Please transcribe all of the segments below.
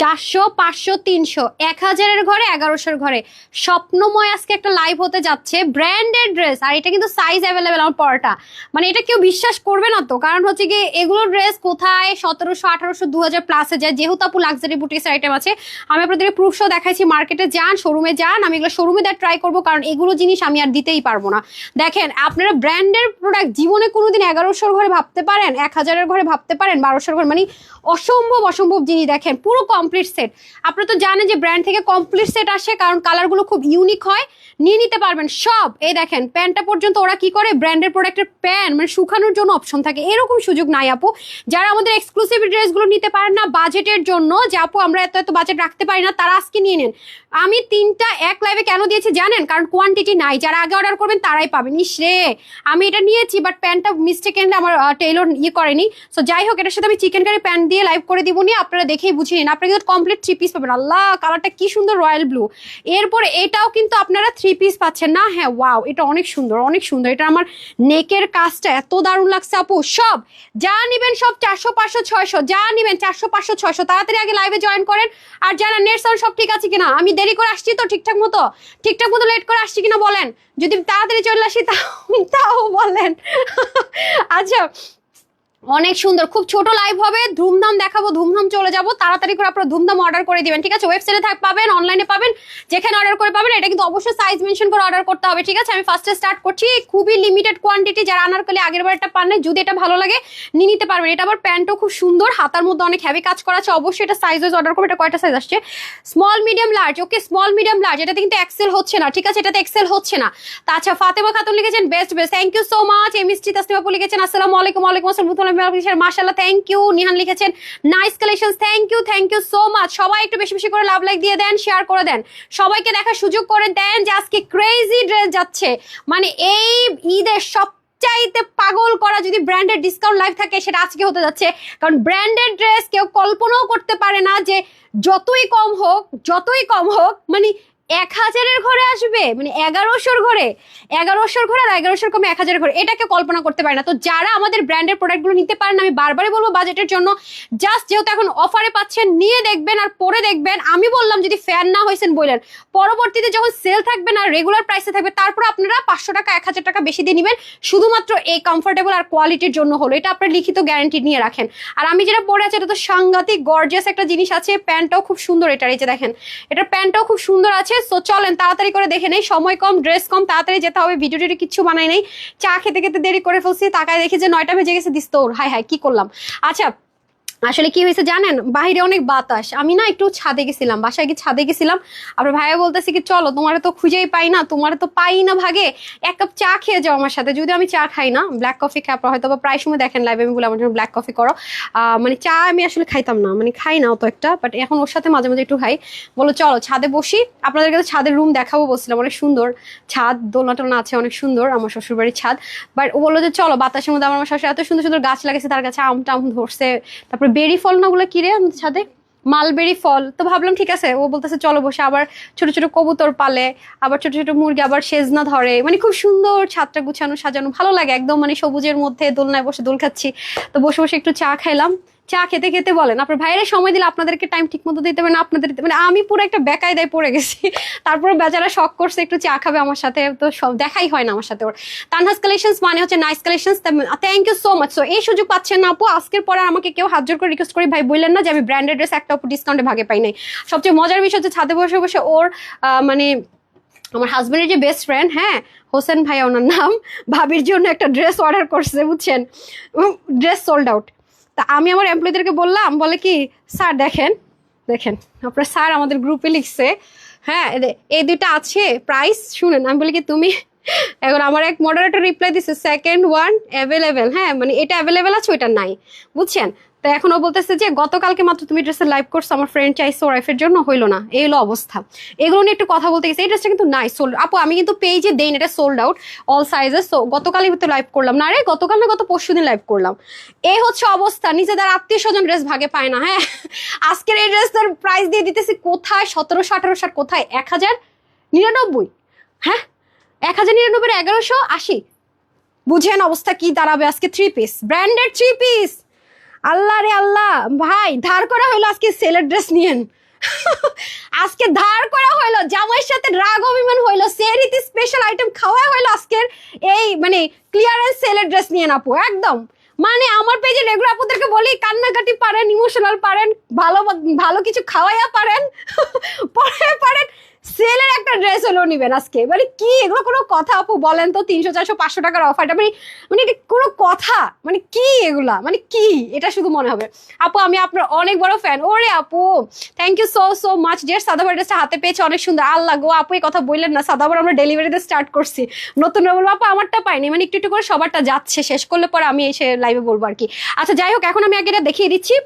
চারশো, পাঁচশো, তিনশো, এক হাজারের ঘরে, এগারোশোর ঘরে। স্বপ্নময় আজকে একটা লাইভ হতে যাচ্ছে ব্র্যান্ডেড ড্রেস আর এটা কিন্তু সাইজ অ্যাভেলেবেল আমার পরটা। মানে এটা কেউ বিশ্বাস করবে না তো, কারণ হচ্ছে কি এগুলো ড্রেস কোথায়? সতেরোশো, আঠারোশো দু হাজার প্লাসে যায়। যেহেতু আপু লাক্সারি বুটিক্স আইটেম আছে, আমি আপনাদের প্রুফ শো দেখাইছি মার্কেটে যান শোরুমে যান, আমি এগুলো শোরুমে দেওয়ার ট্রাই করব, কারণ এগুলো জিনিস আমি আর দিতেই পারব না। দেখেন, আপনারা ব্র্যান্ডের প্রোডাক্ট জীবনে কোনোদিন এগারোশোর ঘরে ভাবতে পারেন, এক হাজারের ঘরে ভাবতে পারেন, বারোশোর ঘরে মানে অসম্ভব অসম্ভব জিনিস। দেখেন, পুরো কমপ্লিট সেট আপনারা তো জানেন যে ব্র্যান্ড থেকে কমপ্লিট সেট আসে কারণ কালারগুলো খুব ইউনিক হয়। নিয়ে নিতে পারবেন সব। এই দেখেন, প্যান্টটা পর্যন্ত ওরা কি করে? ব্র্যান্ডের প্রোডাক্টের প্যান্ট মানে শুকানোর জন্য অপশন থাকে। এরকম সুযোগ নাই আপু। যারা আমাদের এক্সক্লুসিভ ড্রেসগুলো নিতে পারেন না বাজেটের জন্য, যে আপু আমরা এত এত বাজেট রাখতে পারি না, তারা আজকে নিয়ে নেন। আমি তিনটা এক লাইভে কেন দিয়েছি জানেন? কারণ কোয়ান্টিটি নাই। যারা আগে অর্ডার করবেন, তারাই পাবেন। ইস রে! আমি এটা নিয়েছি বাট প্যান্টটা মিস্টেক এনে আমার টেইলর ইয়ে করেনি। সো যাই হোক, এটার সাথে আমি চিকেন কারি প্যান্ট দিয়ে লাইভ করে দিব নি। আপনারা দেখেই বুঝিয়ে নিন। আপনারা কিন্তু কমপ্লিট থ্রি পিস পাবেন। আল্লাহ কালারটা কি সুন্দর রয়্যাল ব্লু এরপরে এটাও কিন্তু আপনারা থ্রি পিস পাচ্ছেন। না হ্যাঁ ওয়াও এটা অনেক সুন্দর অনেক সুন্দর। এটা আমার নেকের কাজটা এত দারুণ লাগছে আপু। সব, যা নিবেন সব চারশো, পাঁচশো, ছয়শো, যা নিবেন চারশো, পাঁচশো, ছয়শো। তাড়াতাড়ি আগে লাইভে জয়েন করেন। আর যারা নেট সাউন্ড সব ঠিক আছে কিনা, আমি দেরি করে আসছি তো ঠিকঠাক মতো। ঠিকঠাক মতো লেট করে আসছি কিনা বলেন। যদি তাড়াতাড়ি চলে আসি, তাও তাও বলেন। আচ্ছা অনেক সুন্দর। খুব ছোট লাইভ হবে। ধুমধাম দেখাবো, ধুমধাম চলে যাব। তাড়াতাড়ি করে আপনারা ধুমধাম অর্ডার করে দিবেন, ঠিক আছে? ওয়েবসাইটে থাক, পাবেন অনলাইনে পাবেন, যেখানে অর্ডার করে পাবেন, এটা কিন্তু অবশ্যই সাইজ মেনশন করে অর্ডার করতে হবে, ঠিক আছে? আমি ফার্স্টে স্টার্ট করছি। খুবই লিমিটেড কোয়ান্টিটি যারা আনারকালি আগের বার একটা পান যদি এটা ভালো লাগে, নিয়ে নিতে পারবেন। এটা আবার প্যান্টও খুব সুন্দর, হাতার মধ্যে অনেক হ্যাভি কাজ করা আছে। অবশ্যই এটা সাইজ ওয়াইজ অর্ডার করবে এটা কয়টা সাইজ আসছে? Small medium large okay small medium large এটাতে কিন্তু এক্সেল হচ্ছে না, ঠিক আছে? এটাতে এক্সেল হচ্ছে না। তাছাড়া ফাতেমা খাতুন লিখেছেন best best thank you so much MST তাসনিমাপু লিখেছেন, আসসালামু আলাইকুম, ওয়ালাইকুম আসসালাম মাশাআল্লাহ থ্যাংক ইউ নিহান লিখেছেন nice collection thank you thank you so much সবাই একটু বেশি বেশি করে লাভ লাইক দিয়ে দেন শেয়ার করে দেন। সবাইকে দেখার সুযোগ করে দেন যে আজকে ক্রেজি ড্রেস যাচ্ছে। মানে এই ঈদের সব চাইতে পাগল করা যদি ব্র্যান্ডের ডিসকাউন্ট লাইভ থাকে, সেটা আজকে হতে যাচ্ছে। কারণ ব্র্যান্ডেড ড্রেস কেউ কল্পনাও করতে পারে না যে যতই কম হোক, যতই কম হোক মানে এক হাজারের ঘরে আসবে মানে এগারোশোর ঘরে এগারোশোর ঘরে আর এগারোশোর কমে এক হাজারের ঘরে, এটাকে কল্পনা করতে পারে না। তো যারা আমাদের ব্র্যান্ডের প্রোডাক্টগুলো নিতে পারেন, আমি বারবারই বলব বাজেটের জন্য জাস্ট যেহেতু এখন অফারে পাচ্ছেন, নিয়ে দেখবেন আর পরে দেখবেন। আমি বললাম, যদি ফ্যান না হয়েছেন বললেন পরবর্তীতে যখন সেল থাকবে না রেগুলার প্রাইসে থাকবে, তারপর আপনারা পাঁচশো টাকা, এক হাজার টাকা বেশি দিয়ে নেবেন। শুধুমাত্র এই কমফোর্টেবল আর কোয়ালিটির জন্য হলো। এটা আপনার লিখিত গ্যারান্টি নিয়ে রাখেন। আর আমি যেটা পরে আছি, এটা তো সাংঘাতিক গর্জিয়াস একটা জিনিস আছে। প্যান্টটাও খুব সুন্দর, এটার এই যে দেখেন, এটার প্যান্টটাও খুব সুন্দর আছে। সো চলেন, তাড়াতাড়ি করে দেখে নেই। সময় কম ড্রেস কম, তাড়াতাড়ি যেতে হবে। ভিডিও টিডিও কিচ্ছু বানাই নেই। চা খেতে খেতে দেরি করে ফেলছি। তাকায় দেখি যে নয়টা বেজে গেছে দিস তোর। হাই হাই কি করলাম? আচ্ছা আসলে কি হয়েছে জানেন? বাইরে অনেক বাতাস। আমি না একটু ছাদে গেছিলাম, বাসায় গিয়ে ছাদে গেছিলাম। আপনার ভাইয়া বলতেছে কি, চলো, তোমার তো খুঁজেই পাই না, তোমার তো পাই না ভাগে। এক কাপ চা খেয়ে যাও আমার সাথে। যদি আমি চা খাই না ব্ল্যাক কফি খাই, আপনারা হয়তো বা প্রায় সময় দেখেন লাইভে আমি বলে আমার জন্য ব্ল্যাক কফি করো। মানে চা আমি আসলে খাইতাম না মানে খাই না অত একটা বাট এখন ওর সাথে মাঝে মাঝে একটু খাই। বলো চলো, ছাদে বসি। আপনাদের কাছে ছাদের রুম দেখাবো বলছিলাম, অনেক সুন্দর। ছাদ দোলনা টোলনা আছে, অনেক সুন্দর, আমার শ্বশুরবাড়ির ছাদ। বাট ও বলল যে, চলো, বাতাসের মধ্যে আমার শ্বশুর এত সুন্দর সুন্দর গাছ লাগাইছে, তার কাছে আম টাম ধরছে, তারপরে বেরি ফল না ওগুলো কিরে সাথে মালবেরি ফল। তো ভাবলাম ঠিক আছে, ও বলতেছে, চলো বসে। আবার ছোট ছোট কবুতর পালে, আবার ছোট ছোট মুরগি, আবার সেজনা ধরে। মানে খুব সুন্দর ছাদটা গুছানো, সাজানো, ভালো লাগে। একদম মানে সবুজের মধ্যে দোলনায় বসে দোল খাচ্ছি। তো বসে বসে একটু চা খাইলাম। চা খেতে খেতে বলেন, আপনার ভাইয়ের সময় দিলে আপনাদেরকে টাইম ঠিক মতো দিতে পারেন আপনাদের মানে আমি পুরো একটা বেকায়দায় পড়ে গেছি। তারপরে বেচারা শখ করছে একটু চা খাবে আমার সাথে, তো সব দেখাই হয় না আমার সাথে ওর। তানহাস কালেকশনস মানে হচ্ছে nice collections thank you so much so এই সুযোগ পাচ্ছেন না আপু, আজকের পরে আমাকে কেউ হাত জোর করে রিকোয়েস্ট করি, ভাই বললেন না যে আমি ব্র্যান্ডেড ড্রেস একটা ডিসকাউন্টে ভাগে পাই নাই। সবচেয়ে মজার বিষয় হচ্ছে ছাদে বসে বসে ওর মানে আমার হাজবেন্ডের যে বেস্ট ফ্রেন্ড হ্যাঁ হোসেন ভাই ওনার নাম, ভাবির জন্য একটা ড্রেস অর্ডার করছে, বুঝছেন? ড্রেস সোল্ড আউট তা আমি আমার এমপ্লয়ীদেরকে বললাম, বলে কি, স্যার, দেখেন দেখেন, আপনার স্যার আমাদের গ্রুপে লিখছে হ্যাঁ এই দুইটা আছে প্রাইস শুনেন, আমি বলি কি, তুমি এখন আমার এক মডারেটর রিপ্লাই দিছে সেকেন্ড ওয়ান অ্যাভেলেবেল হ্যাঁ মানে এটা অ্যাভেলেবেল আছে, ওইটা নাই, বুঝছেন? তো এখন ও বলতেছে যে, গতকালকে মাত্র তুমি ড্রেসের লাইভ করছ, আমার ফ্রেন্ড চাইছে ওয়াইফের জন্য, হইল না। এই হলো অবস্থা। এগুলো নিয়ে একটু কথা বলতে গেছে। এই ড্রেসটা কিন্তু নাই সোল্ড আপু, আমি কিন্তু পেজে দেন এটা sold out all sizes so গতকালই তো লাইভ করলাম। না রে, গতকাল না, গত পরশু দিন লাইভ করলাম। এই হচ্ছে অবস্থা, নিজেদের আত্মীয় স্বজন ড্রেস ভাগে পায় না হ্যাঁ? আজকের এই ড্রেসটার প্রাইস দিয়ে দিতেছি কোথায়? সতেরোশো, আঠারোশো কোথায়? এক হাজার নিরানব্বই হ্যাঁ? এক হাজার নিরানব্বই, এগারোশো আশি। বুঝেন অবস্থা কি দাঁড়াবে আজকে three piece branded three piece আল্লাহ রে আল্লাহ, ভাই, ধার করা হইল আজকে সেলের ড্রেস নিয়েন। আজকে ধার করা হইল, জামাইয়ের সাথে রাগ অভিমান হইল সেরিতে স্পেশাল আইটেম খাওয়া হইল আজকের এই মানে ক্লিয়ারেন্স সেলের ড্রেস নিয়ে আপু, একদম। মানে আমার পেজে রেগুলার আপুদেরকে বলি, কান্নাকাটি পারেন ইমোশনাল পারেন, ভালো ভালো কিছু খাওয়াইয়া পারেন, পরে পারেন সেলের একটা ড্রেস হলো নিবেন আজকে। মানে কি? এগুলো কোনো কথা আপু? বলেন তো, তিনশো, চারশো, পাঁচশো টাকার অফারটা মানে মানে এটা কোনো কথা? মানে কি এগুলা? মানে কি? এটা শুধু মনে হবে। আপু, আমি আপনার অনেক বড় ফ্যান ওরে আপু thank you so so much যে সাদাবার ড্রেসটা হাতে পেয়েছে অনেক সুন্দর। আল্লাহ গো, আপু, এই কথা বললেন না। সাদাবার আমরা ডেলিভারিতে স্টার্ট করছি। নতুন বলব, আপু, আমারটা পাইনি। মানে একটু একটু করে সবারটা যাচ্ছে। শেষ করলে পরে আমি এসে লাইভে বলব আর কি। আচ্ছা যাই হোক, এখন আমি আগে এটা দেখিয়ে দিচ্ছি।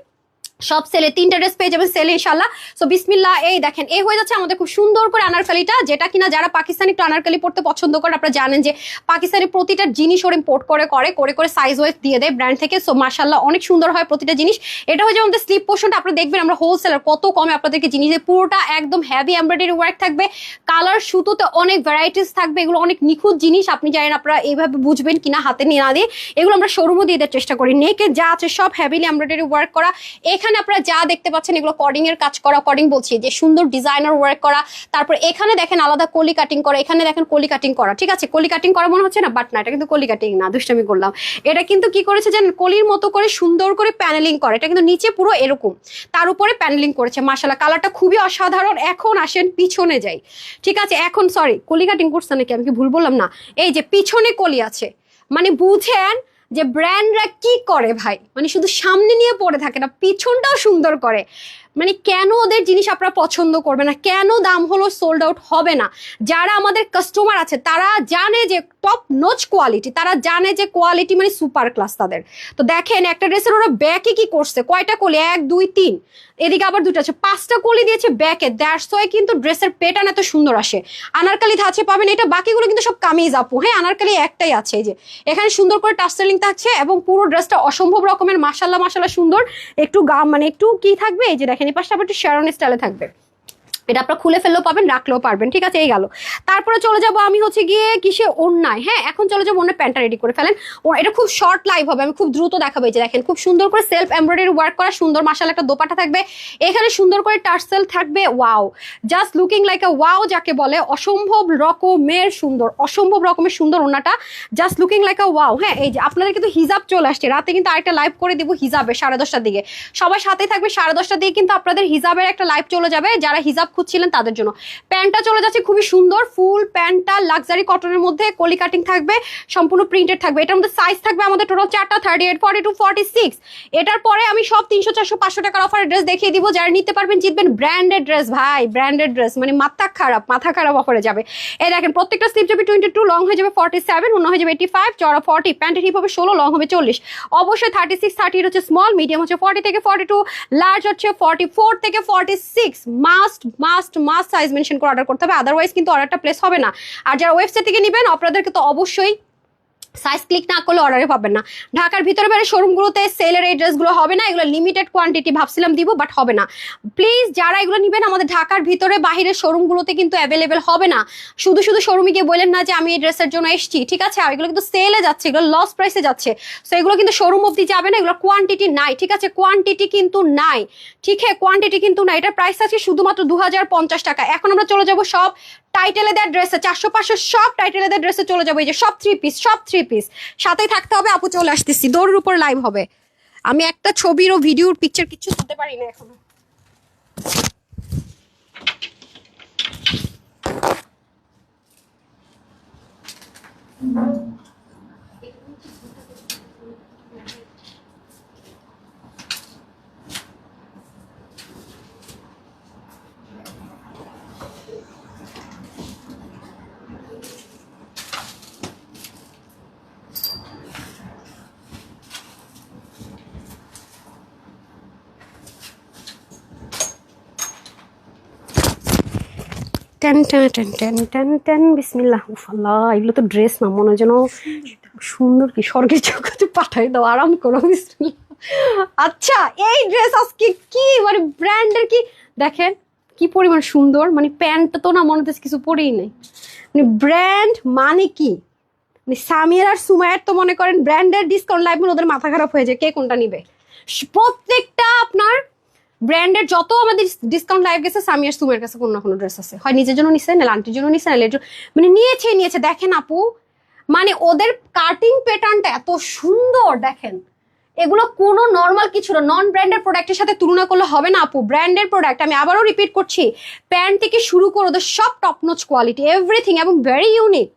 সব সেলে, তিনটা ড্রেস পেয়ে যাবেন সেলে ইনশাল্লাহ সো বিসমিল্লা এই দেখেন, এই হয়ে যাচ্ছে আমাদের খুব সুন্দর করে আনারকালিটা, যেটা কিনা যারা পাকিস্তানি একটু আনারকালি পড়তে পছন্দ করে আপনারা জানেন যে পাকিস্তানি প্রতিটা জিনিস ওর ইম্পোর্ট করে করে করে করে সাইজ ওয়াইজ দিয়ে দেয় ব্র্যান্ড থেকে। সো মার্শাল্লাহ অনেক সুন্দর হয় প্রতিটা জিনিস। এটা হচ্ছে আমাদের স্লিপ পোর্শনটা আপনারা দেখবেন আমরা হোলসেলার কত কমে আপনাদেরকে জিনিস। পুরোটা একদম হ্যাভি এমব্রয়ডারি ওয়ার্ক থাকবে। কালার সুতোতে অনেক ভ্যারাইটিস থাকবে, এগুলো অনেক নিখুঁত জিনিস। আপনি জানেন, আপনারা এইভাবে বুঝবেন কিনা হাতে নিয়ে না দিয়ে। এগুলো আমরা শোরুমও দিয়ে দেওয়ার চেষ্টা করি। নেকে যা আছে সব হ্যাভিলি এমব্রয়ডারি ওয়ার্ক করা। এখানে আপনারা যা দেখতে পাচ্ছেন, এগুলো কর্ডিং এর কাজ করা কর্ডিং বলছি, যে সুন্দর ডিজাইনার ওয়ার্ক করা, তারপর এখানে দেখেন আলাদা কলি কাটিং করা, এখানে দেখেন কলি কাটিং করা, ঠিক আছে? কলি কাটিং করা মনে হচ্ছে না? বাট না, এটা কিন্তু কলি কাটিং না, দুষ্টামি করলাম। এটা কিন্তু কি করেছে জানেন? কলির মতো করে সুন্দর করে প্যানেলিং করে, এটা কিন্তু নিচে পুরো এরকম, তার উপরে প্যানেলিং করেছে মাসালা কালারটা খুবই অসাধারণ, এখন আসেন পিছনে যাই, ঠিক আছে? এখন সরি কলি কাটিং করছে নাকি? আমি কি ভুল বললাম না? এই যে পিছনে কলি আছে মানে বুঝেন যে ব্র্যান্ডরা কি করে ভাই? মানে শুধু সামনে নিয়ে পড়ে থাকে না, পিছনটাও সুন্দর করে। মানে কেন ওদের জিনিস আপনারা পছন্দ করবে না? কেন দাম হলো সোল্ড আউট হবে না? যারা আমাদের কাস্টমার আছে, তারা জানে যে টপ নোচ কোয়ালিটি তারা জানে যে কোয়ালিটি মানে সুপার ক্লাস তাদের। তো দেখেন, একটা ড্রেসের ওরা ব্যাকে কি করছে? কয়টা কলি? এক, দুই, তিন। এদিকে আবার দুটো আছে। পাঁচটা কলি দিয়েছে ব্যাকে ওয়াই কিন্তু ড্রেসের প্যাটার্ন এত সুন্দর আসে। আনারকালি ধাঁচে পাবেন, এটা বাকিগুলো কিন্তু সব কামিজ আপু। হ্যাঁ আনারকালি একটাই আছে এই যে। এখানে সুন্দর করে টাস্টেলিং থাকছে এবং পুরো ড্রেসটা অসম্ভব রকমের মাসাল্লাহ মাসাল্লাহ সুন্দর। একটু গাম মানে একটু কি থাকবে? এই যে দেখেন পাশটা আবার একটু স্টাইলে থাকবে। এটা আপনারা খুলে ফেললেও পাবেন, রাখলেও পারবেন, ঠিক আছে? এই গেল। তারপরে চলে যাব আমি হচ্ছে গিয়ে কিসে অন্যায় হ্যাঁ এখন চলে যাব অন্য প্যান্টটা রেডি করে ফেলেন। ও, এটা খুব শর্ট লাইভ হবে, আমি খুব দ্রুত দেখাবো এই যে দেখেন, খুব সুন্দর করে সেলফ এমব্রয়ডারি ওয়ার্ক করা, সুন্দর মাসাল একটা দোপাটা থাকবে। এখানে সুন্দর করে টার্সেল থাকবে wow just looking like a wow যাকে বলে, অসম্ভব রকমের সুন্দর, অসম্ভব রকমের সুন্দর ওনাটা just looking like a wow হ্যাঁ এই যে আপনাদের কিন্তু হিজাব চলে আসছে, রাতে কিন্তু আরেকটা লাইভ করে দিব হিজাবে, সাড়ে দশটার দিকে। সবাই সাথে থাকবে, সাড়ে দশটার দিকে কিন্তু আপনাদের হিজাবের একটা লাইভ চলে যাবে, যারা হিজাব খুঁজছিলেন তাদের জন্য। প্যান্টটা চলে যাচ্ছে খুবই সুন্দর, ফুল প্যান্টটা লাক্সারি কটনের মধ্যে কলি কাটিং থাকবে, সম্পূর্ণ প্রিন্টেড থাকবে। এটার মধ্যে সাইজ থাকবে আমাদের টোটাল চারটা thirty eight forty two forty six এটার পরে আমি সব তিনশো, চারশো, পাঁচশো টাকার অফারের ড্রেস দেখিয়ে দিব। যারা নিতে পারবেন জিতবেন ব্র্যান্ডেড ড্রেস ভাই ব্র্যান্ডেড ড্রেস মানে মাথা খারাপ মাথা খারাপ অফারে যাবে। এই দেখেন, প্রত্যেকটা স্লিপ যাবে টোয়েন্টি টু লং হয়ে যাবে ফর্টি সেভেন অন্য হয়ে যাবে এইটি ফাইভ চড়া ফর্টি প্যান্টের হিপ হবে ষোলো লং হবে চল্লিশ। অবশ্যই থার্টি সিক্স থার্টি হচ্ছে স্মল মিডিয়াম হচ্ছে ফর্টি থেকে ফর্টি টু লার্জ হচ্ছে ফর্টি ফোর থেকে forty six must must must size mention করে অর্ডার করতে হবে আদারওয়াইজ কিন্তু অর্ডারটা প্লেস হবে না। আর যারা ওয়েবসাইট থেকে নেবেন, আপনাদেরকে তো অবশ্যই সাইজ ক্লিক না করলে অর্ডারে পাবেন না। ঢাকার ভিতরে বাইরে শোরুমগুলোতে সেলের এই ড্রেসগুলো হবে না, এগুলো লিমিটেড কোয়ান্টিটি ভাবছিলাম দিব বাট হবে না। প্লিজ যারা এগুলো নেবেন, আমাদের ঢাকার ভিতরে বাহিরের শোরুমগুলোতে কিন্তু অ্যাভেলেবেল হবে না। শুধু শুধু শোরুমে গিয়ে বললেন না যে, আমি এই ড্রেসের জন্য এসেছি। ঠিক আছে, আর এগুলো কিন্তু সেলে যাচ্ছে, এগুলো লস প্রাইসে যাচ্ছে। সো এগুলো কিন্তু শোরুম অবধি যাবে না, এগুলো কোয়ান্টিটি নাই, ঠিক আছে? কোয়ান্টিটি কিন্তু নাই। ঠিক আছে কোয়ান্টিটি কিন্তু নাই। এটার প্রাইস আছে শুধুমাত্র দু হাজার পঞ্চাশ টাকা। এখন আমরা চলে যাব সব টাইটেলে দেওয়া ড্রেসে চারশো পাঁচশো সব টাইটেলে দেওয়ার ড্রেসে চলে যাব। এই যে সব থ্রি পিস সব থ্রি পিস সাথেই থাকতে হবে, আপু চলে আসতেছি। দৌড়ের উপর লাইভ হবে। আমি একটা ছবির ও ভিডিওর পিকচার কিছু তুলতে পারি না এখনও। Ten ten ten ten ten ten, বিসমিল্লাহ আল্লাহ এগুলো তো ড্রেস না, মনে যেন সুন্দর কি স্বর্গের জগতে পাঠাই দাও, আরাম করো, বিসমিল্লাহ। আচ্ছা এই ড্রেস আজকে কি মানে ব্র্যান্ডের কি? দেখেন, কি পরিমাণ সুন্দর মানে প্যান্ট তো না, মনে হচ্ছে কিছু পরেই নেই। মানে ব্র্যান্ড মানে কি? মানে সামিয়ার আর সুমায়ার তো মনে করেন ব্র্যান্ডের ডিসকাউন্ট লাইভ ওদের মাথা খারাপ হয়ে যায়, কে কোনটা নিবে? প্রত্যেকটা আপনার ব্র্যান্ডের যত আমাদের ডিসকাউন্ট লাইভ গেছে সামিয়ার সুমের কাছে কোনো না কোনো ড্রেস আছে। হয় নিজের জন্য নিছে না আন্টির জন্য নিছে না মানে নিয়েছে নিয়েছে। দেখেন আপু মানে ওদের কাটিং প্যাটার্নটা এত সুন্দর, দেখেন। এগুলো কোনো নর্মাল কিছু না। নন ব্র্যান্ডের প্রোডাক্টের সাথে তুলনা করলে হবে না আপু। ব্র্যান্ডের প্রোডাক্ট আমি আবারও রিপিট করছি, প্যান্ট থেকে শুরু করে ওদের সব টপনোচ কোয়ালিটি এভরিথিং এবং ভেরি ইউনিক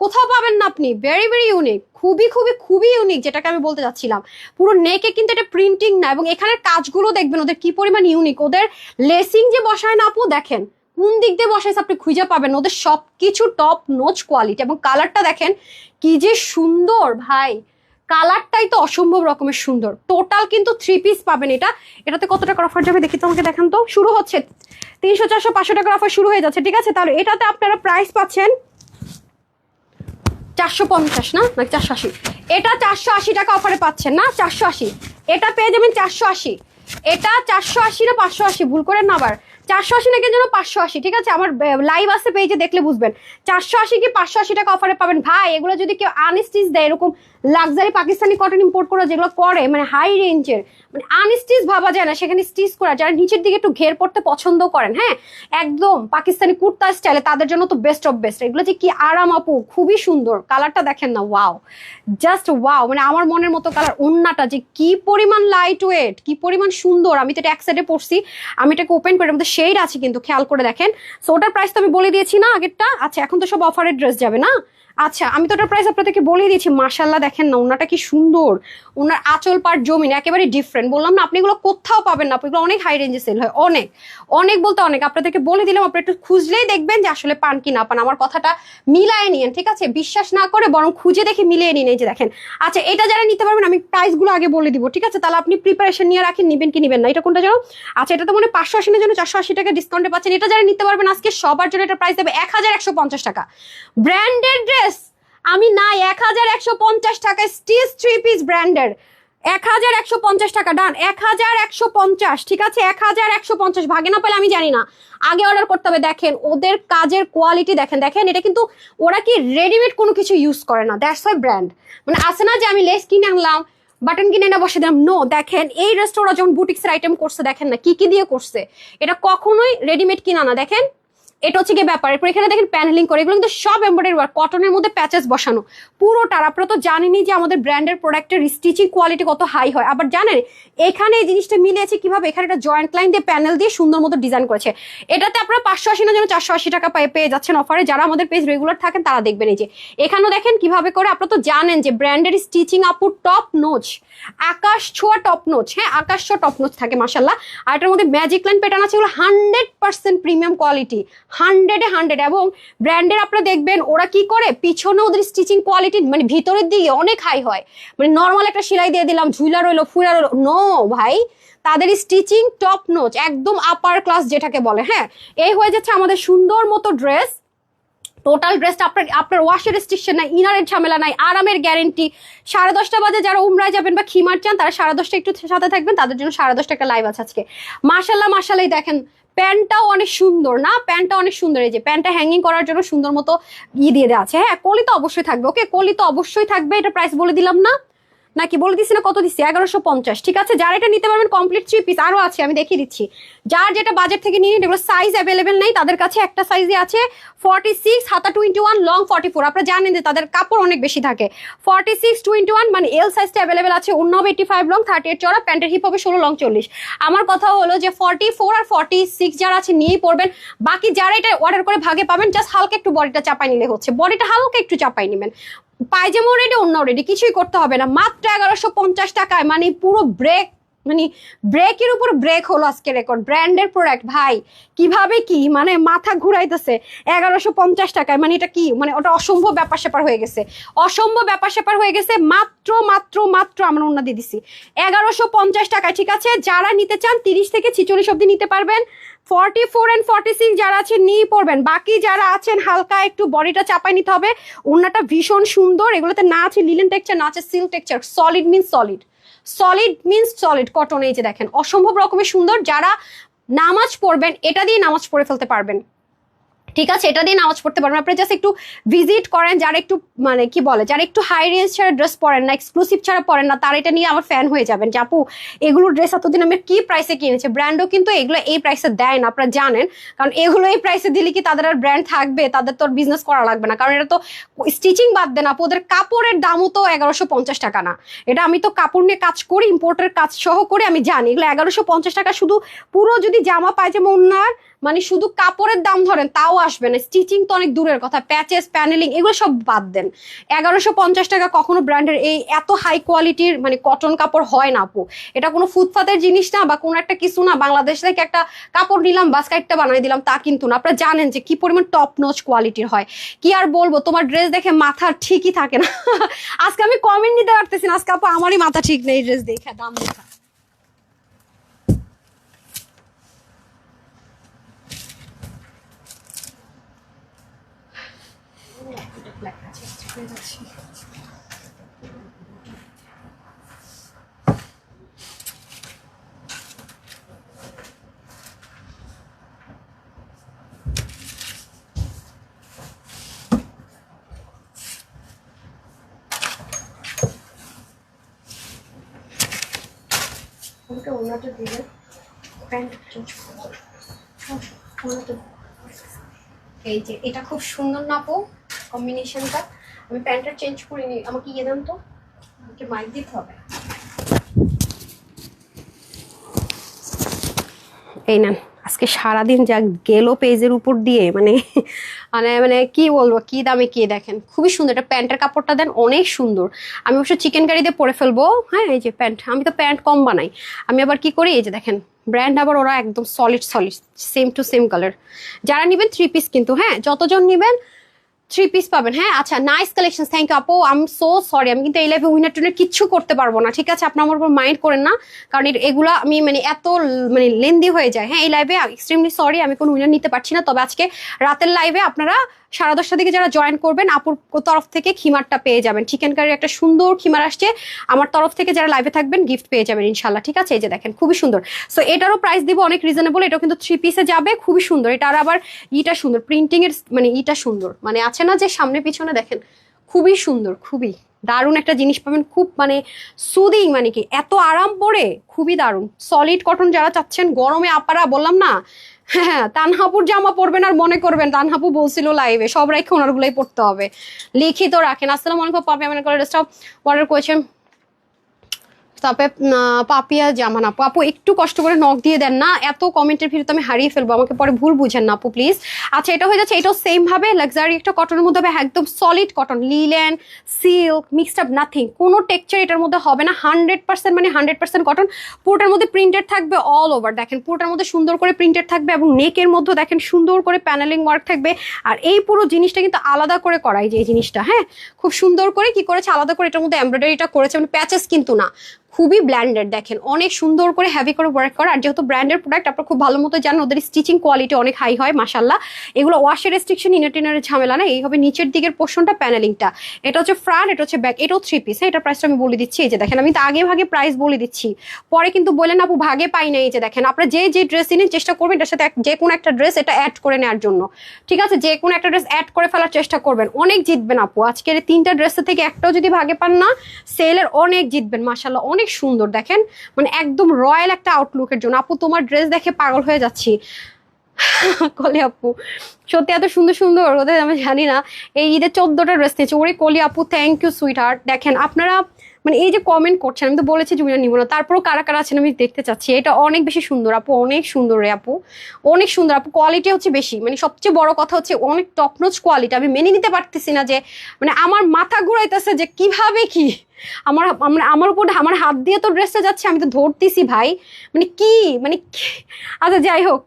কোথাও পাবেন না আপনি। ভেরি ভেরি ইউনিক খুবই খুবই খুবই ইউনিক যেটাকে আমি বলতে চাচ্ছিলাম পুরো নেকে কিন্তু এটা প্রিন্টিং না, এবং এখানের কাজগুলো দেখবেন, ওদের কি পরিমাণ ইউনিক ওদের লেসিং যে বসায় না আপু, দেখেন, কোন দিক দিয়ে বসাইছে আপনি খুঁজে পাবেন ওদের সব কিছু টপ নোচ কোয়ালিটি এবং কালারটা দেখেন, কি যে সুন্দর ভাই। কালারটাই তো অসম্ভব রকমের সুন্দর। টোটাল কিন্তু থ্রি পিস পাবেন এটা। এটাতে কত টাকার অফার যাবে দেখি, তোমাকে দেখান তো। শুরু হচ্ছে। তিনশো, চারশো, পাঁচশো টাকার অফার শুরু হয়ে যাচ্ছে, ঠিক আছে? তাহলে এটাতে আপনারা প্রাইস পাচ্ছেন চারশো পঞ্চাশ, না? নাকি চারশো আশি? এটা চারশো আশি টাকা অফারে পাচ্ছেন, না? চারশো আশি। এটা পেয়ে যাবেন চারশো আশি। এটা চারশো আশি না পাঁচশো আশি? ভুল করেন না আবার। চারশো আশি নাকি যেন পাঁচশো আশি, ঠিক আছে? আমার লাইভ আছে পেজে দেখলে বুঝবেন। চারশো আশি কি পাঁচশো আশি টাকা অফারে পাবেন? ভাই, এগুলো যদি কেউ আনস্টিচ দেয়, এরকম লাক্সারি পাকিস্তানি কটন ইম্পোর্ট করে যেগুলো করে মানে হাই রেঞ্জের মানে আনস্টিচ ভাবা যায় না, সেখানে স্টিচ করা, যারা নিচের দিকে একটু ঘের পড়তে পছন্দ করেন হ্যাঁ? একদম পাকিস্তানি কুর্তা স্টাইলে তাদের জন্য তো বেস্ট অফ বেস্ট এগুলো যে কি আরাম আপু, খুবই সুন্দর কালারটা দেখেন না ওয়াও জাস্ট ওয়াও মানে আমার মনের মতো কালার ওন্নাটা যে কি পরিমাণ লাইট ওয়েট কি পরিমাণ সুন্দর, আমি তো এটা এক সাইডে পড়ছি আমি এটাকে ওপেন করে মধ্যে শেড আছে কিন্তু, খেয়াল করে দেখেন সো ওটার প্রাইস তো আমি বলে দিয়েছি না আগেরটা আচ্ছা এখন তো সব অফারের ড্রেস যাবে না? আচ্ছা আমি তো ওটার প্রাইস আপনাদেরকে বলে দিয়েছি। মার্শাল্লাহ দেখেন না, ওনাটা কি সুন্দর। ওনার আঁচল পাট জমিন একেবারে ডিফারেন্ট বললাম না, আপনি এগুলো কোথাও পাবেন না, এগুলো অনেক হাই রেঞ্জে সেল হয়, অনেক। অনেক বলতে অনেক। আপনাদেরকে বলে দিলাম, আপনি একটু খুঁজলেই দেখবেন যে আসলে পান কি না পান। আমার কথাটা মিলায় নিয়েন, ঠিক আছে? বিশ্বাস না করে বরং খুঁজে দেখে মিলিয়ে নিন এই যে দেখেন। আচ্ছা এটা যারা নিতে পারবেন, আমি প্রাইসগুলো আগে বলে দিব, ঠিক আছে? তাহলে আপনি প্রিপারেশন নিয়ে রাখেন, নিবেন কি নিবেন না। এটা কোনটা জানো আচ্ছা এটা তো মনে পাঁচশো আশিনের জন্য চারশো আশি টাকা ডিসকাউন্টে পাচ্ছেন। এটা যারা নিতে পারবেন, আজকে সবার জন্য এটা প্রাইস দেবে এক হাজার একশো পঞ্চাশ টাকা। ব্র্যান্ডেড ড্রেস আমি না, এক হাজার একশো পঞ্চাশ টাকায় স্টিচ থ্রি পিস ব্র্যান্ডের এক হাজার একশো পঞ্চাশ টাকা ডান এক হাজার একশো পঞ্চাশ, ঠিক আছে? এক হাজার একশো পঞ্চাশ, ভাগে না পেলে আমি জানি না। আগে অর্ডার করতে হবে, দেখেন, ওদের কাজের কোয়ালিটি দেখেন। দেখেন, এটা কিন্তু ওরা কি রেডিমেড কোনো কিছু ইউজ করে না। দ্যাটস ওয়াই ব্র্যান্ড মানে আসে না যে আমি লেস কিনে আনলাম বাটন কিনে না বসে দিলাম? নো দেখেন, এই রেস্টোরা যখন বুটিক্সের আইটেম করছে, দেখেন না, কি কি দিয়ে করছে? এটা কখনোই রেডিমেড কিনা না। দেখেন এটা হচ্ছে গিয়ে ব্যাপার। এরপর এখানে দেখেন প্যানেলিং করে, এগুলো কিন্তু সব এমব্রয়ডারি ওয়ার্ক কটনের মধ্যে প্যাচেস বসানো। পুরোটার আপনারা তো জানেনই যে আমাদের ব্র্যান্ডের প্রোডাক্টের স্টিচিং কোয়ালিটি কত হাই হয়। আবার জানেন, এখানে এই জিনিসটা মিলিয়েছে কীভাবে? এখানে একটা জয়েন্ট লাইন দিয়ে প্যানেল দিয়ে সুন্দর মতো ডিজাইন করেছে। এটাতে আপনারা পাঁচশো আশি না যেন চারশো আশি টাকা পেয়ে পেয়ে যাচ্ছেন অফারে যারা আমাদের পেজ রেগুলার থাকেন, তারা দেখবেন এই যে। এখানেও দেখেন কীভাবে করে? আপনারা তো জানেন যে ব্র্যান্ডের স্টিচিং আপুর টপ নোচ আকাশ ছোঁয়া টপ নোচ হ্যাঁ আকাশ ছোঁয়া টপ নোচ থাকে মাসাল্লাহ আর এটার মধ্যে ম্যাজিক লাইন প্যাটার্ন আছে, এগুলো হান্ড্রেড পার্সেন্ট প্রিমিয়াম কোয়ালিটি হান্ড্রেডে হান্ড্রেড। এবং ব্র্যান্ডের আপনারা দেখবেন, ওরা কি করে? পিছনে ওদের স্টিচিং কোয়ালিটি মানে ভিতরের দিকে অনেক হাই হয়। মানে নর্মাল একটা সেলাই দিয়ে দিলাম, ঝুলা রইল, ফুলা রইল নো ভাই। তাদের স্টিচিং টপ নোচ একদম আপার ক্লাস যেটাকে বলে হ্যাঁ? এই হয়ে যাচ্ছে আমাদের সুন্দর মতো ড্রেস টোটাল ড্রেসটা আপনার আপনার ওয়াশের রেস্ট্রিকশন নাই ইনারের ঝামেলা নাই, আরামের গ্যারেন্টি সাড়ে দশটা বাজে যারা উমরায় যাবেন বা খিমার চান, তারা সাড়ে দশটা একটু সাথে থাকবেন, তাদের জন্য সাড়ে দশটা একটা লাইভ আছে আজকে। মাসাল্লাহ মাসাল্লাহ দেখেন প্যান্টটাও অনেক সুন্দর, না? প্যান্টটা অনেক সুন্দর, এই যে প্যান্টটা হ্যাঙ্গিং করার জন্য সুন্দর মতো ইয়ে দিয়ে দেওয়া আছে। হ্যাঁ কলি তো অবশ্যই থাকবে ওকে কলি তো অবশ্যই থাকবে, এটা প্রাইস বলে দিলাম না। নাকি বলে দিচ্ছি না কত দিচ্ছি? এগারোশো পঞ্চাশ। ঠিক আছে? যারা এটা নিতে পারবেন কমপ্লিট থ্রি পিস আরও আছে, আমি দেখিয়ে দিচ্ছি। যার যেটা বাজেট থেকে নিয়ে এগুলো সাইজ অ্যাভেলেবেল নেই, তাদের কাছে একটা সাইজে আছে। ফর্টি সিক্স হাতা twenty one long forty four আপনারা জানেন যে তাদের কাপড় অনেক বেশি থাকে। ফর্টি সিক্স টোয়েন্টি ওয়ান মানে এল সাইজটা অ্যাভেলেবেল আছে অন্য হবে eighty five long thirty eight চড়া প্যান্টের হিপ হবে ষোলো লং চল্লিশ। আমার কথা হলো যে ফর্টি ফোর আর ফর্টি সিক্স যারা আছে, নিয়েই পড়বেন বাকি যারা এটা অর্ডার করে ভাগে পাবেন জাস্ট হালকা একটু বডিটা চাপাই নিলে হচ্ছে। বডিটা হালকা একটু চাপাই নেবেন। পায়জামা রেডি অন্য রেডি কিছুই করতে হবে না। মাত্র এগারোশো পঞ্চাশ টাকায় মানে পুরো ব্রেক মানে ব্রেকের উপর ব্রেক হলো আজকে রেকর্ড ব্র্যান্ডের প্রোডাক্ট ভাই, কীভাবে কি? মানে মাথা ঘুরাইতেছে। এগারোশো পঞ্চাশ টাকায়। মানে এটা কি? মানে ওটা অসম্ভব ব্যাপার স্যাপার হয়ে গেছে। অসম্ভব ব্যাপার স্যাপার হয়ে গেছে। মাত্র মাত্র মাত্র আমরা অন্য দিয়ে দিছি। এগারোশো পঞ্চাশ টাকায়, ঠিক আছে? যারা নিতে চান, তিরিশ থেকে ছিচল্লিশ অব্দি নিতে পারবেন। Forty four and forty six যারা আছেন নিয়ে পড়বেন। বাকি যারা আছেন, হালকা একটু বডিটা চাপাই নিতে হবে। ওনাটা ভীষণ সুন্দর। এগুলোতে না আছে লিলেন টেক্সচার না আছে silk texture solid mean solid solid means solid cotton এই যে দেখেন, অসম্ভব রকমের সুন্দর, যারা নামাজ পড়বেন, এটা দিয়ে নামাজ পড়ে ফেলতে পারবেন। ঠিক আছে, এটা দিয়ে নামাজ পড়তে পারবেন। আপনি জাস্ট একটু ভিজিট করেন, যারা একটু মানে কি বলে, যারা একটু হাই রেঞ্জ ছাড়া ড্রেস পরেন না এক্সক্লুসিভ ছাড়া পরেন না, তারা এটা নিয়ে আমার ফ্যান হয়ে যাবেন যে, আপু, এগুলো ড্রেস এতদিন আমি কি প্রাইসে কিনেছে? ব্র্যান্ডও কিন্তু এগুলো এই প্রাইসে দেয় না, আপনারা জানেন। কারণ এগুলো এই প্রাইসে দিলে কি তাদের আর ব্র্যান্ড থাকবে? তাদের তো বিজনেস করা লাগবে না। কারণ এটা তো স্টিচিং বাদ দেন আপু, ওদের কাপড়ের দামও তো এগারোশো পঞ্চাশ টাকা না। এটা আমি তো কাপড় নিয়ে কাজ করি ইম্পোর্টের কাজ সহ করে আমি জানি। এগুলো এগারোশো পঞ্চাশ টাকা শুধু পুরো যদি জামা পায়জামা ওনার মানে শুধু কাপড়ের দাম ধরেন, তাও আসবে না। স্টিচিং তো অনেক দূরের কথা প্যাচেস প্যানেলিং এগুলো সব বাদ দেন। এগারোশো পঞ্চাশ টাকা কখনো ব্র্যান্ডের এই এত হাই কোয়ালিটির মানে কটন কাপড় হয় না আপু। এটা কোনো ফুটফাতের জিনিস না বা কোনো একটা কিছু না। বাংলাদেশ থেকে একটা কাপড় নিলাম বাস্কাইটটা বানিয়ে দিলাম, তা কিন্তু না। আপনারা জানেন যে কি পরিমাণ টপ নচ কোয়ালিটির হয়। কি আর বলব, তোমার ড্রেস দেখে মাথা ঠিকই থাকে না। আজকে আমি কমেন্ট নিতে পারতেছি না। আজকে আপু আমারই মাথা ঠিক নেই ড্রেস দেখে, দাম দেখা। আমাকে ওনাটা দিলে প্যান্ট চেঞ্জ এই যে এটা খুব সুন্দর না আপু? কম্বিনেশনটা আমি প্যান্টটা চেঞ্জ করিনি আমাকে ইয়ে দেন তো। আমাকে মাইক দিতে হবে। এই নেন, আজকে সারাদিন যা গেল পেজের উপর দিয়ে মানে মানে মানে কি বলব, কি দামে কি দেখেন? খুবই সুন্দর। এটা প্যান্টের কাপড়টা দেন, অনেক সুন্দর। আমি অবশ্য চিকেন কারি দিয়ে পরে ফেলব। হ্যাঁ এই যে প্যান্ট, আমি তো প্যান্ট কম বানাই। আমি আবার কি করি, এই যে দেখেন ব্র্যান্ড আবার ওরা একদম solid solid same to same colour যারা নেবেন থ্রি পিস কিন্তু হ্যাঁ যতজন নেবেন থ্রি পিস পাবেন। হ্যাঁ আচ্ছা নাইস কালেকশন থ্যাংক ইউ আপু। আম সো সরি আমি কিন্তু এই লাইফে উইনার টুইনার কিচ্ছু করতে পারব না, ঠিক আছে? আপনার আমার উপর মাইন্ড করেন না, কারণ এগুলো আমি মানে এত মানে লেন্দি হয়ে যায়। হ্যাঁ এই লাইভে এক্সট্রিমলি সরি আমি কোনো উইনার নিতে পারছি না। তবে আজকে রাতের লাইভে আপনারা সাড়ে দশটা দিকে যারা জয়েন করবেন, আপুর তরফ থেকে খিমারটা পেয়ে যাবেন। চিকেন কারির একটা সুন্দর খিমার আসছে। আমার তরফ থেকে যারা লাইভে থাকবেন গিফট পেয়ে যাবেন ইনশাল্লাহ ঠিক আছে? এই যে দেখেন, খুবই সুন্দর। সো এটারও প্রাইস দিব অনেক রিজনেবল এটাও কিন্তু থ্রি পিসে যাবে, খুবই সুন্দর। এটা আবার ইটা সুন্দর প্রিন্টিং এর মানে ইটা সুন্দর। মানে আছে না যে সামনে পিছনে দেখেন, খুবই সুন্দর, খুবই। দারুণ একটা জিনিস পাবেন, খুব মানে সুদিং মানে কি, এত আরাম পড়ে খুবই দারুণ। সলিড কটন যারা চাচ্ছেন, গরমে আপারা, বললাম না হ্যাঁ তানহাপুর জামা পরবেন আর মনে করবেন, তানহাপু বলছিল লাইভে সব রেখে ওনারগুলোই পড়তে হবে। লিখিত রাখেন। আসসালাম আলাইকুম, পাপি আমার ড্রেসটা অর্ডার করেছেন তারপরে পাপিয়া জামান আপু। আপু, একটু কষ্ট করে নখ দিয়ে দেন না, এত কমেন্টের ভিতরে আমি হারিয়ে ফেলব, আমাকে পরে ভুল বুঝেন না আপু প্লিজ আচ্ছা এটা হয়ে যাচ্ছে, এটাও সেম ভাবে লাক্সারি একটা কটনের মধ্যে হবে, একদম solid cotton linen silk mixed up nothing কোনো টেক্সচার এটার মধ্যে হবে না হান্ড্রেড পার্সেন্ট মানে হান্ড্রেড পার্সেন্ট কটন পুরোটার মধ্যে প্রিন্টেড থাকবে অল ওভার দেখেন, পুরোটার মধ্যে সুন্দর করে প্রিন্টেড থাকবে এবং নেকের মধ্যে দেখেন, সুন্দর করে প্যানেলিং ওয়ার্ক থাকবে। আর এই পুরো জিনিসটা কিন্তু আলাদা করে করাই যে এই জিনিসটা হ্যাঁ? খুব সুন্দর করে কি করেছে, আলাদা করে এটার মধ্যে এমব্রয়ডারিটা করেছে মানে প্যাচেস কিন্তু না। খুবই ব্ল্যান্ডেড দেখেন। অনেক সুন্দর করে হ্যাভি করে ওয়ার্ক করা। আর যেহেতু ব্র্যান্ডের প্রোডাক্ট আপনার খুব ভালো মতো জানেন, ওদের স্টিচিং কোয়ালিটি অনেক হাই হয় মাসাল্লাহ এগুলো ওয়াশের রেস্ট্রিকশন ইনার টিনারের ঝামেলা না এই হবে নিচের দিকের পোর্শনটা প্যানেলিংটা এটা হচ্ছে ফ্রন্ট এটা হচ্ছে ব্যাক এটাও থ্রি পিস হ্যাঁ? এটার প্রাইসটা আমি বলে দিচ্ছি, এই যে দেখেন, আমি তো আগে ভাগে প্রাইস বলে দিচ্ছি। পরে কিন্তু বললেন, আপু, ভাগে পাই না এই যে দেখেন। আপনারা যে যে ড্রেস নিন, চেষ্টা করবেন এটার সাথে যে কোনো একটা ড্রেস এটা অ্যাড করে নেওয়ার জন্য। ঠিক আছে? যে কোনো একটা ড্রেস অ্যাড করে ফেলার চেষ্টা করবেন। অনেক জিতবেন, আপু। আজকের তিনটা ড্রেসের থেকে একটাও যদি ভাগে পান না সেলের অনেক জিতবেন মাসাল্লাহ অনেক সুন্দর, দেখেন? মানে একদম রয়্যাল একটা আউটলুকের জন্য। আপু, তোমার ড্রেস দেখে পাগল হয়ে যাচ্ছি। কলি আপু, সত্যি এত সুন্দর সুন্দর ওদের আমি জানি না। এই ঈদের চোদ্দোটা ড্রেস নিয়েছে। ওরে কলি আপু থ্যাংক ইউ সুইট দেখেন, আপনারা মানে এই যে কমেন্ট করছেন, আমি তো বলেছি জুমিনা নিব না। তারপরও কারা কারা আছেন আমি দেখতে চাচ্ছি। এটা অনেক বেশি সুন্দর আপু, অনেক সুন্দর রে আপু। অনেক সুন্দর আপু কোয়ালিটি হচ্ছে বেশি। মানে সবচেয়ে বড় কথা হচ্ছে অনেক টপনোচ কোয়ালিটি আমি মেনে নিতে পারতেছি না যে মানে আমার মাথা ঘুরাইতেছে যে কীভাবে কি? আমার মানে আমার উপর, আমার হাত দিয়ে তো ড্রেসটা যাচ্ছে, আমি তো ধরতেছি ভাই। মানে কি? মানে আচ্ছা যাই হোক।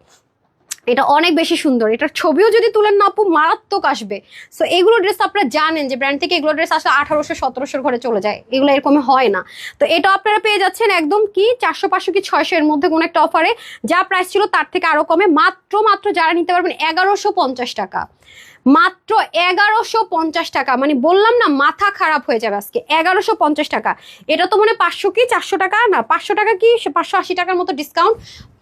এটা অনেক বেশি সুন্দর। এটার ছবিও যদি তুলেন না আপু, মারাত্মক আসবে। সো এগুলো ড্রেস আপনারা জানেন যে ব্র্যান্ড থেকে এগুলো ড্রেস আসলে আঠারোশো, সতেরোশোর ঘরে চলে যায়। এগুলো এরকম হয় না। তো এটা আপনারা পেয়ে যাচ্ছেন একদম কি চারশো, পাঁচশো কি ছয়শো এর মধ্যে কোনো একটা অফারে যা প্রাইস ছিল তার থেকে আরও কমে। মাত্র মাত্র যারা নিতে পারবেন এগারোশো পঞ্চাশ টাকা। মাত্র এগারোশো পঞ্চাশ টাকা। মানে বললাম না, মাথা খারাপ হয়ে যাবে আজকে। এগারোশো পঞ্চাশ টাকা। এটা তো মানে পাঁচশো কি চারশো টাকা? না, পাঁচশো টাকা কি? পাঁচশো আশি টাকার মতো ডিসকাউন্ট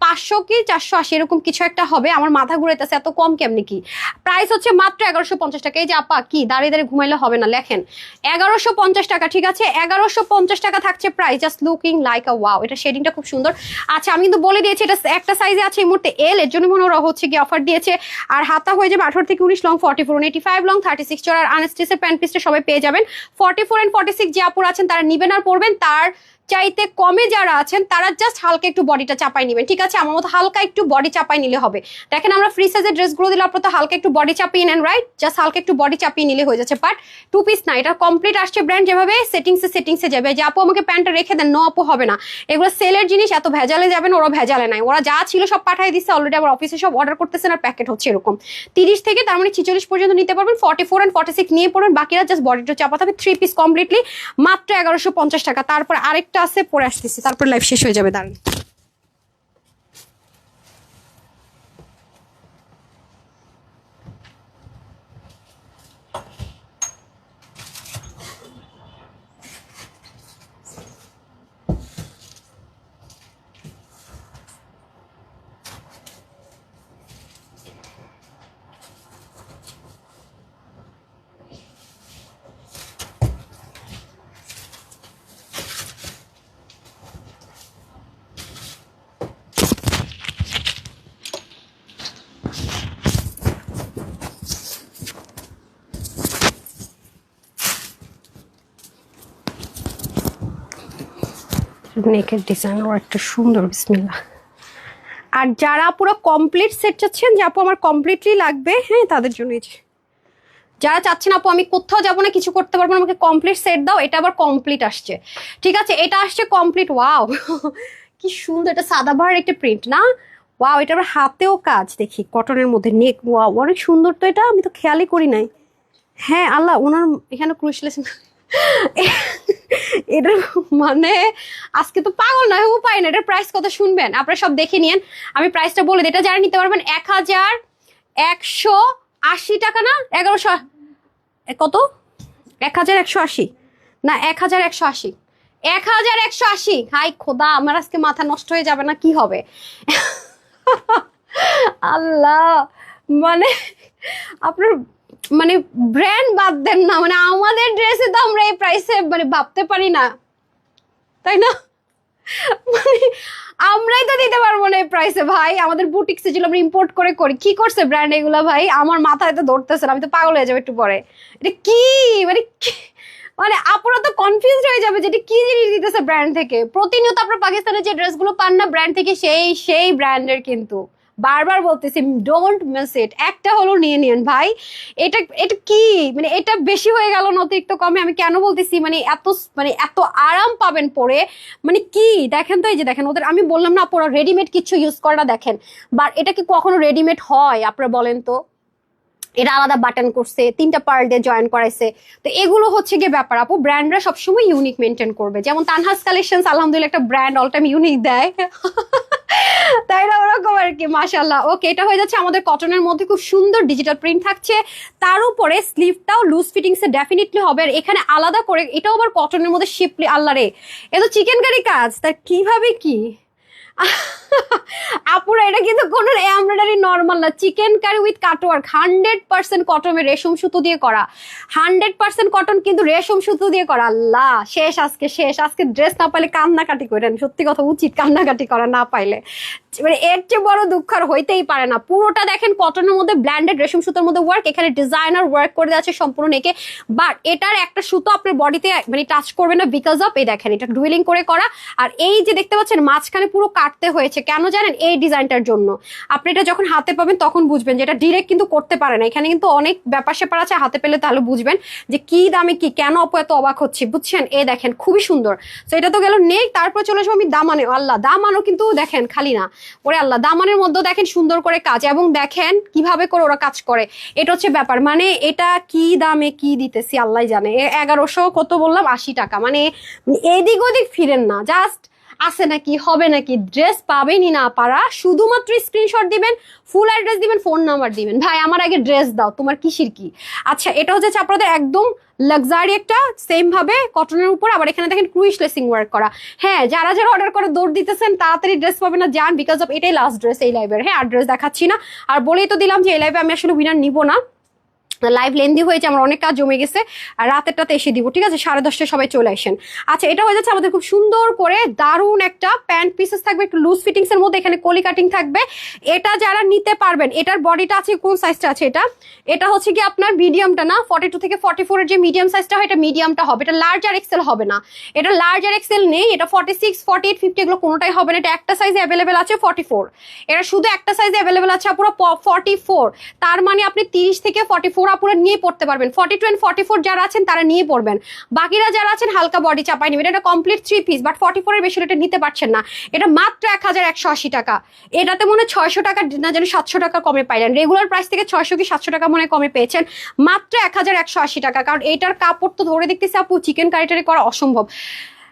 পাঁচশো কি চারশো আশি এরকম কিছু একটা হবে। আমার মাথা ঘুরাইতেছে, এত কম কেমনি কি? প্রাইস হচ্ছে মাত্র এগারোশো পঞ্চাশ টাকা। এই যে আপা, কি দাঁড়িয়ে দাঁড়িয়ে ঘুমাইলে হবে না, লেখেন। এগারোশো পঞ্চাশ টাকা, ঠিক আছে? এগারোশো পঞ্চাশ টাকা থাকছে price just looking like a wow এটা শেডিংটা খুব সুন্দর। আচ্ছা আমি কিন্তু বলে দিয়েছি, এটা একটা সাইজে আছে এই মুহূর্তে এল এর জন্য মনে হয় হচ্ছে কি অফার দিয়েছে। আর হাতা হয়ে যাবে আঠারো থেকে উনিশ long forty four eighty five long thirty six চড়ার আনস্টিসের প্যান্ট পিসটা সবাই পেয়ে যাবেন। Forty four and forty six যে আপুর আছেন, তারা নিবেন আর পড়বেন তার চাইতে কমে যারা আছেন, তারা জাস্ট হালকা একটু বডিটা চাপাই নেবেন, ঠিক আছে? আমার মতো হালকা একটু বডি চাপাই নিলে হবে। দেখেন আমরা ফ্রি সাইজের ড্রেসগুলো দিলে আপনার তো হালকা একটু বডি চাপিয়ে নেন রাইট জাস্ট হালকা একটু বডি চাপিয়ে নিলে হয়ে যাচ্ছে। বাট টু পিস না, এটা কমপ্লিট আসছে ব্র্যান্ড যেভাবে সেটিংসে সেটিংসে যাবে। যে আপু আমাকে প্যান্টটা রেখে দেন নো আপু হবে না। এগুলো সেলের জিনিস, এত ভেজালে যাবেন, ওরা ভেজালে নাই। ওরা যা ছিল সব পাঠিয়ে দিচ্ছে অলরেডি আবার অফিসে সব অর্ডার করতেছেন আর প্যাকেট হচ্ছে এরকম। তিরিশ থেকে, তার মানে ছিচল্লিশ পর্যন্ত নিতে পারবেন forty four and forty six নিয়ে পড়বেন বাকিরা জাস্ট বডিটা চাপাতে হবে থ্রি পিস কমপ্লিটলি মাত্র এগারোশো পঞ্চাশ টাকা। তারপর আরেকটা আছে পরে আসতেছি। তারপর লাইফ শেষ হয়ে যাবে দাঁড়ান নেকের ডিজাইন ও একটা সুন্দর বিসমিল্লা আর যারা পুরো কমপ্লিট সেট চাচ্ছেন, যে আপু আমার কমপ্লিটলি লাগবে হ্যাঁ তাদের জন্য যারা চাচ্ছেন, আপু, আমি কোথাও যাব না, কিছু করতে পারব না, আমাকে কমপ্লিট সেট দাও, এটা আবার কমপ্লিট আসছে। ঠিক আছে, এটা আসছে কমপ্লিট ওয়াও কি সুন্দর, এটা সাদা সাদাবাহার একটা প্রিন্ট না? ওয়াও এটা আবার হাতেও কাজ, দেখি কটনের মধ্যে নেক ওয়াও অনেক সুন্দর তো এটা, আমি তো খেয়ালই করি নাই। হ্যাঁ আল্লাহ, ওনার এখানে ক্রুশলেছেন এটা মানে আজকে তো পাগল নয় উপায় না। এটার প্রাইস কত শুনবেন? আপনারা সব দেখে নিন আমি প্রাইসটা বলে দিই। এটা যারা নিতে পারবেন, এক হাজার একশো আশি টাকা না? এগারোশো কত? এক হাজার একশো আশি। না, এক হাজার একশো আশি। এক হাজার একশো আশি। হাই খোদা, আমার আজকে মাথা নষ্ট হয়ে যাবে না? কি হবে? আল্লাহ! মানে আপনার মানে ব্র্যান্ড বাদ দেন না মানে আমাদের ড্রেসে তো আমরা এই প্রাইসে মানে ভাবতে পারি না। তাই না? মানে আমরাই তো দিতে পারব না এই প্রাইসে ভাই, আমাদের বুটিক্সে ছিল আমরা ইম্পোর্ট করে করি, কি করছে ব্র্যান্ড এগুলা ভাই? আমার মাথায় তো ধরতেছে না, আমি তো পাগল হয়ে যাব একটু পরে। এটা কি? মানে মানে আপনারা তো কনফিউজ হয়ে যাবে যে এটা কি জিনিস দিতেছে ব্র্যান্ড থেকে। প্রতিনিয়ত আপনার পাকিস্তানের যে ড্রেসগুলো পান না ব্র্যান্ড থেকে সেই সেই ব্র্যান্ডের কিন্তু। বারবার বলতেছি ডোন্ট মিস ইট একটা হলো নিয়ে নিন ভাই, এটা এটা কি? মানে এটা বেশি হয়ে গেল না অতিরিক্ত কমে? আমি কেন বলতেছি? মানে এত মানে এত আরাম পাবেন পরে? মানে কি? দেখেন তো এই যে দেখেন, ওদের, আমি বললাম না আপনারা রেডিমেড কিছু ইউজ করা দেখেন বা এটা কি কখনো রেডিমেড হয় আপনারা বলেন তো? এটা আলাদা বাটন করছে, তিনটা পার্ল দিয়ে জয়েন করাইছে। তো এগুলো হচ্ছে গিয়ে ব্যাপার, আপু ব্র্যান্ডরা সবসময় ইউনিক মেনটেন করবে। যেমন তানহাস কালেকশন আলহামদুলিল্লাহ, একটা ব্র্যান্ড অল টাইম ইউনিক দেয়। তাই না? ওরকম আর কি মাসাল্লাহ ওকে এটা হয়ে যাচ্ছে আমাদের কটনের মধ্যে খুব সুন্দর ডিজিটাল প্রিন্ট থাকছে। তার উপরে স্লিভটাও লুজ ফিটিংসে ডেফিনেটলি হবে। আর এখানে আলাদা করে, এটাও আবার কটনের মধ্যে শিপলি আল্লাহ রে। এ তো চিকেন কারি কাজ তার কীভাবে কি? আপুরা, এটা কিন্তু কোনো এমব্রয়ডারি নর্মাল না। Chikankari with cutwork hundred percent কটনের রেশম সুতো দিয়ে করা। হান্ড্রেড পার্সেন্ট কটন কিন্তু রেশম সুতো দিয়ে করা। আল্লাহ, শেষ আজকে শেষ আজকে ড্রেস না পাইলে কান্নাকাটি করেন সত্যি কথা, উচিত কান্নাকাটি করা না পাইলে। মানে এর চেয়ে বড় দুঃখ আর হইতেই পারে না। পুরোটা দেখেন কটনের মধ্যে ব্ল্যান্ডেড রেশম সুতোর মধ্যে ওয়ার্ক এখানে ডিজাইনার ওয়ার্ক করে দেওয়া সম্পূর্ণ নেকে। বাট এটার একটা সুতো আপনার বডিতে মানে টাচ করবে না বিকজ অফ এই দেখেন, এটা ডুইলিং করে করা। আর এই যে দেখতে পাচ্ছেন, মাঝখানে পুরো কাটতে হয়েছে, কেন জানেন? এই ডিজাইনটার জন্য। আপনি এটা যখন হাতে পাবেন, তখন বুঝবেন যে এটা ডিরেক্ট কিন্তু করতে পারে না। এখানে কিন্তু অনেক ব্যাপার স্যাপার আছে, হাতে পেলে তাহলে বুঝবেন যে কি দামে কি, কেন অপ এত অবাক হচ্ছে, বুঝছেন? এ দেখেন, খুবই সুন্দর। তো এটা তো গেল নেই, তারপর চলে আসব আমি দামানে। আল্লাহ, দামানও কিন্তু দেখেন, খালি না। ওরে আল্লাহ, দামানের মধ্যে দেখেন সুন্দর করে কাজ, এবং দেখেন কীভাবে করে ওরা কাজ করে। এটা হচ্ছে ব্যাপার মানে এটা কি দামে কি দিতেছি, আল্লাহ জানে। এগারোশো কত বললাম? আশি টাকা। মানে এদিক ওদিক ফিরেন না, জাস্ট আছে নাকি, হবে নাকি? ড্রেস পাবেনই না পারা, শুধুমাত্র স্ক্রিনশট দিবেন ফুল অ্যাড্রেস দিবেন ফোন নাম্বার দিবেন। ভাই, আমার আগে ড্রেস দাও, তোমার কিসির কি? আচ্ছা এটা হচ্ছে আপনাদের একদম লাক্সারি একটা সেম ভাবে কটনের উপর, আবার এখানে দেখেন ক্রুইশ লেসিং ওয়ার্ক করা। হ্যাঁ যারা যারা অর্ডার করে, দৌড় দিতেছেন, তাড়াতাড়ি ড্রেস পাবেন না, যান বিকজ অফ এটাই লাস্ট ড্রেস এই লাইভের হ্যাঁ আর ড্রেস দেখাচ্ছি না। আর বলেই তো দিলাম যে, এই লাইভে আমি আসলে উইনার নিব না। লাইভ লেন্দি হয়েছে, আমার অনেক কাজ জমে গেছে, আর রাতেরটাতে এসে দিব, ঠিক আছে? সাড়ে দশটায় সবাই চলে আসেন। আচ্ছা এটা হয়ে যাচ্ছে আমাদের খুব সুন্দর করে দারুণ একটা প্যান্ট পিসেস থাকবে, একটু লুজ ফিটিংস এর মধ্যে এখানে কলি কাটিং থাকবে। এটা যারা নিতে পারবেন, এটার বডিটা আছে, কোন সাইজটা আছে এটা? এটা হচ্ছে কি আপনার মিডিয়ামটা না ফর্টি টু থেকে ফর্টি ফোরের যে মিডিয়াম সাইজটা হয়, এটা মিডিয়ামটা হবে। এটা লার্জ আর এক্সেল হবে না। এটা লার্জ আর এক্সেল নেই, এটা forty six forty eight fifty এগুলো কোনোটাই হবে না। এটা একটা সাইজ অ্যাভেলেবেল আছে ফর্টি ফোর এটা শুধু একটা সাইজ অ্যাভেলেবেল আছে, পুরো ফর্টি ফোর তার মানে আপনি তিরিশ থেকে ফর্টি ফোর আপুরা নিয়ে পড়তে পারবেন। Forty two and forty four যারা আছেন তারা নিয়ে পড়বেন। বাকিরা যারা আছেন হালকা বডি চাপাই নেবেন। এটা complete three piece but forty ফোরের বেশি এটা নিতে পারছেন না। এটা মাত্র এক হাজার একশো আশি টাকা। এটাতে মনে হয় ছয়শো টাকা না যেন সাতশো টাকা কমে পাইলেন। রেগুলার প্রাইস থেকে ছয়শো কি সাতশো টাকা মনে কমে পেয়েছেন। মাত্র এক হাজার একশো আশি টাকা। কারণ এটার কাপড় তো ধরে দেখতেছি আপু চিকেন কারিটারি করা অসম্ভব।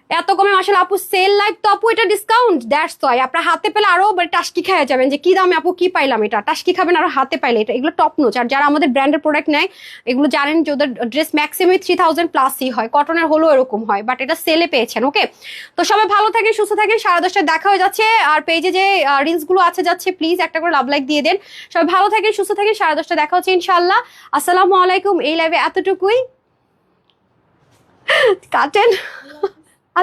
এত কমে আসলে আপু সেল লাইফ তো আপু এটা ডিসকাউন্ট দ্যাটস ওয়াই আপনার হাতে পেলে আরও মানে টাস্কি খাওয়া যাবেন যে কি দামে আপু, কি পাইলাম এটা। টাস্কি খাবেন আরও হাতে পাইলে এটা, এগুলো টপ নোচ আর যারা আমাদের ব্র্যান্ডের প্রোডাক্ট নেয়, এগুলো জানেন যে ওদের ড্রেস ম্যাক্সিমাম থ্রি থাউজেন্ড প্লাসই হয়। কটনের হলেও এরকম হয় বাট এটা সেলে পেয়েছেন ওকে তো সবাই ভালো থাকেন, সুস্থ থাকেন সাড়ে দশটায় দেখা হয়ে যাচ্ছে। আর পেজে যে রিলসগুলো আছে, যাচ্ছে প্লিজ একটা করে লাভ লাইক দিয়ে দেন। সবাই ভালো থাকেন, সুস্থ থাকেন সাড়ে দশটায় দেখা হচ্ছে ইনশাল্লাহ আসসালামু আলাইকুম, এই লাইভে এতটুকুই। কাটেন।